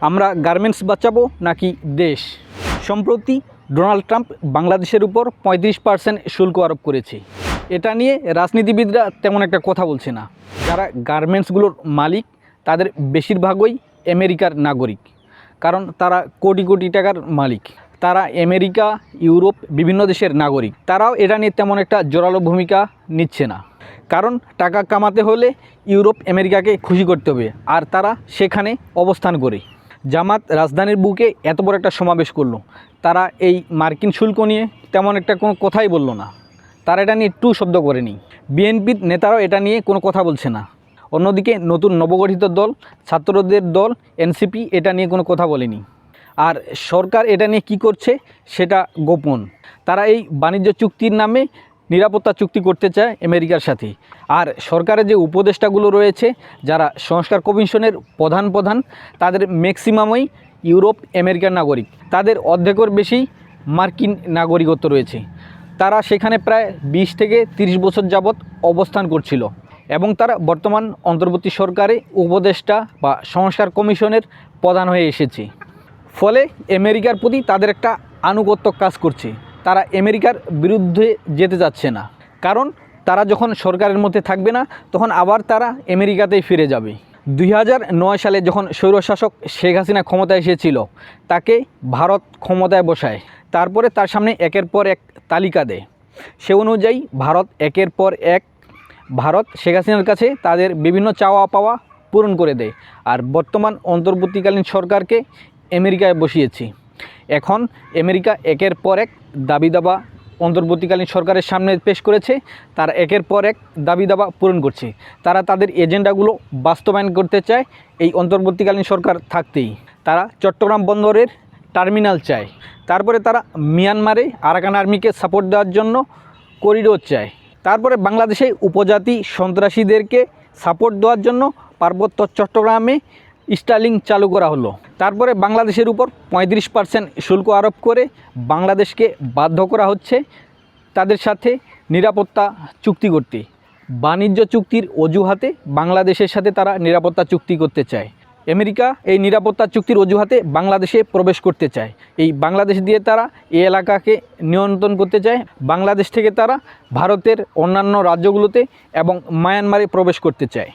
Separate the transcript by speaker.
Speaker 1: আমরা গার্মেন্টস বাঁচাবো নাকি দেশ? সম্প্রতি ডোনাল্ড ট্রাম্প বাংলাদেশের উপর পঁয়ত্রিশ পার্সেন্ট শুল্ক আরোপ করেছে। এটা নিয়ে রাজনীতিবিদরা তেমন একটা কথা বলছে না। যারা গার্মেন্টসগুলোর মালিক, তাদের বেশিরভাগই আমেরিকার নাগরিক। কারণ তারা কোটি কোটি টাকার মালিক। তারা আমেরিকা, ইউরোপ, বিভিন্ন দেশের নাগরিক। তারাও এটা নিয়ে তেমন একটা জোরালো ভূমিকা নিচ্ছে না। কারণ টাকা কামাতে হলে ইউরোপ আমেরিকাকে খুশি করতে হবে। আর তারা সেখানে অবস্থান করে। জামাত রাজধানীর বুকে এত বড় একটা সমাবেশ করল। তারা এই মার্কিন শুল্ক নিয়ে তেমন একটা কোনো কথাই বলল না। তারা এটা নিয়ে টু শব্দ করেনি। বিএনপির নেতারাও এটা নিয়ে কোনো কথা বলছে না। অন্যদিকে নতুন নবগঠিত দল, ছাত্রদের দল, এনসিপি এটা নিয়ে কোনো কথা বলেনি। আর সরকার এটা নিয়ে কি করছে সেটা গোপন। তারা এই বাণিজ্য চুক্তির নামে নিরাপত্তা চুক্তি করতে চায় আমেরিকার সাথে। আর সরকারের যে উপদেষ্টাগুলো রয়েছে, যারা সংস্কার কমিশনের প্রধান প্রধান, তাদের ম্যাক্সিমামই ইউরোপ আমেরিকার নাগরিক। তাদের অর্ধেকর বেশি মার্কিন নাগরিকত্ব রয়েছে। তারা সেখানে প্রায় বিশ থেকে ৩০ বছর যাবৎ অবস্থান করছিল। এবং তারা বর্তমান অন্তর্বর্তী সরকারে উপদেষ্টা বা সংস্কার কমিশনের প্রধান হয়ে এসেছে। ফলে আমেরিকার প্রতি তাদের একটা আনুগত্য কাজ করছে। তারা আমেরিকার বিরুদ্ধে যেতে যাচ্ছে না। কারণ তারা যখন সরকারের মধ্যে থাকবে না, তখন আবার তারা আমেরিকাতেই ফিরে যাবে। দুই সালে যখন স্বৈরশাসক শেখ হাসিনা ক্ষমতায় এসেছিল, তাকে ভারত ক্ষমতায় বসায়। তারপরে তার সামনে একের পর এক তালিকা দেয়। সে অনুযায়ী ভারত একের পর এক, ভারত শেখ হাসিনার কাছে তাদের বিভিন্ন চাওয়া পাওয়া পূরণ করে দেয়। আর বর্তমান অন্তর্বর্তীকালীন সরকারকে আমেরিকায় বসিয়েছি। এখন আমেরিকা একের পর এক দাবি দাবা অন্তর্বর্তীকালীন সরকারের সামনে পেশ করেছে। তারা একের পর এক দাবি দাবা পূরণ করছে। তারা তাদের এজেন্ডাগুলো বাস্তবায়ন করতে চায়, এই অন্তর্বর্তীকালীন সরকার থাকতেই। তারা চট্টগ্রাম বন্দরের টার্মিনাল চায়। তারপরে তারা মিয়ানমারে আরাকান আর্মিকে সাপোর্ট দেওয়ার জন্য করিডোর চায়। তারপরে বাংলাদেশে উপজাতি সন্ত্রাসীদেরকে সাপোর্ট দেওয়ার জন্য পার্বত্য চট্টগ্রামে স্টার্লিং চালু করা হলো। তারপরে বাংলাদেশের উপর পঁয়ত্রিশ পার্সেন্ট শুল্ক আরোপ করে বাংলাদেশকে বাধ্য করা হচ্ছে তাদের সাথে নিরাপত্তা চুক্তি করতে। বাণিজ্য চুক্তির অজুহাতে বাংলাদেশের সাথে তারা নিরাপত্তা চুক্তি করতে চায়। আমেরিকা এই নিরাপত্তা চুক্তির অজুহাতে বাংলাদেশে প্রবেশ করতে চায়। এই বাংলাদেশ দিয়ে তারা এই এলাকাকে নিয়ন্ত্রণ করতে চায়। বাংলাদেশ থেকে তারা ভারতের অন্যান্য রাজ্যগুলোতে এবং মায়ানমারে প্রবেশ করতে চায়।